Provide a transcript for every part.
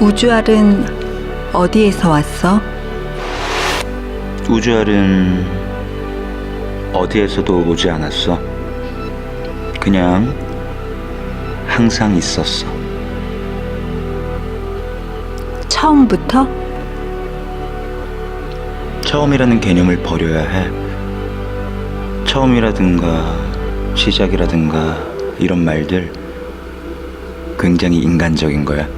우주알은 어디에서 왔어? 우주알은 어디에서도 오지 않았어. 그냥 항상 있었어. 처음부터? 처음이라는 개념을 버려야 해. 처음이라든가 시작이라든가 이런 말들 굉장히 인간적인 거야.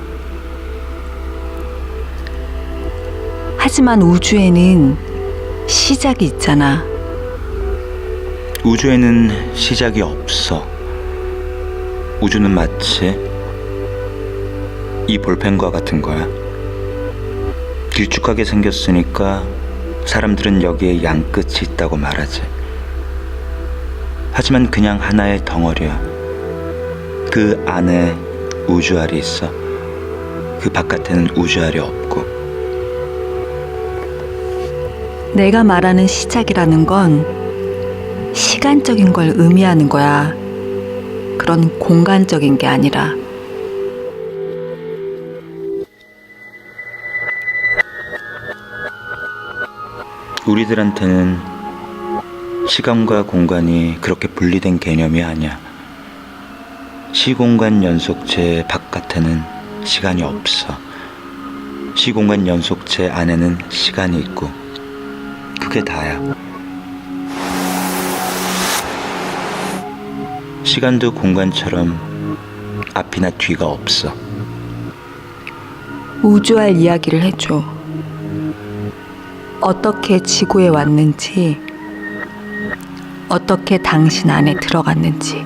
하지만 우주에는 시작이 있잖아. 우주에는 시작이 없어. 우주는 마치 이 볼펜과 같은 거야. 길쭉하게 생겼으니까 사람들은 여기에 양끝이 있다고 말하지. 하지만 그냥 하나의 덩어리야. 그 안에 우주알이 있어. 그 바깥에는 우주알이 없고. 내가 말하는 시작이라는 건 시간적인 걸 의미하는 거야. 그런 공간적인 게 아니라. 우리들한테는 시간과 공간이 그렇게 분리된 개념이 아니야. 시공간 연속체 바깥에는 시간이 없어. 시공간 연속체 안에는 시간이 있고, 그게 다야. 시간도 공간처럼 앞이나 뒤가 없어. 우주알 이야기를 해줘. 어떻게 지구에 왔는지, 어떻게 당신 안에 들어갔는지.